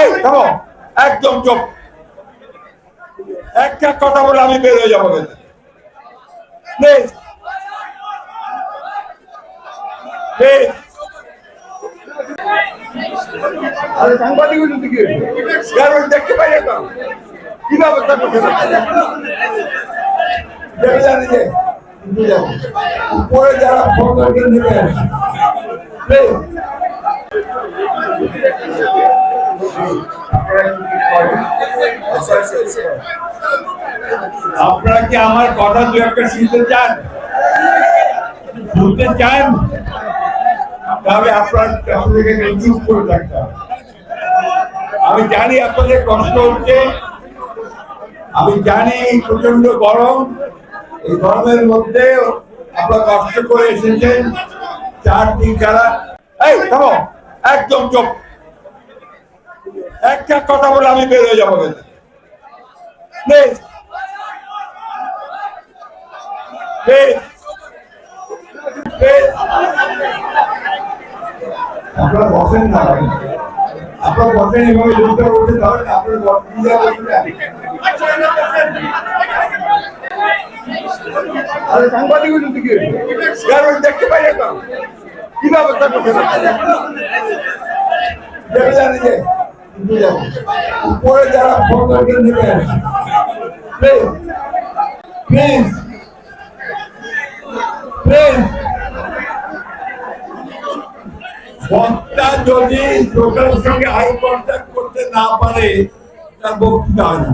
এই থামো। একদম চুপ। একটা কথা বলে আমি বের হয়ে যাব প্লিজ। প্লিজ। আরে সাংবাদিক হইল কি কারণ দেখতে পাই না কি ব্যবস্থা করতে দেখে জানি যে। উপরে যারা ফোন করে নেবেন। প্লিজ। আপনারা কি আমার কথা দু একটা শুনতে চান? শুনতে চান? তাহলে আপনার আপনাদেরকে চুপ করে থাকতে আমি জানি আপনাদের কষ্ট হচ্ছে। আমি জানি প্রচণ্ড গরম। এই গরমের মধ্যে আপনারা কষ্ট করে এসেছেন। চার দিন ছাড়া এই, থামো। একদম চুপ। একটা কথা বলে আমি বের হয়ে যাব প্লিজ। প্লিজ। প্লিজ। আপনারা বসেন না আপনারা বসেন এভাবে লোকটা বসে তাহলে আপনার নিজেরা আরে সাংবাদিক হইল কি দেখতে পাই না কি ব্যবস্থা করতে উপরে যারা ফোন নেবেন বক্তা যদি লোকের সঙ্গে আই কন্ট্যাক্ট করতে না পারে, তার বক্তৃতা হয়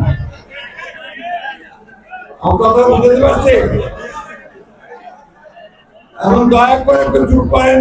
কথা বুঝতে পারছে? এখন দয়া করে একটু চুপ করেন।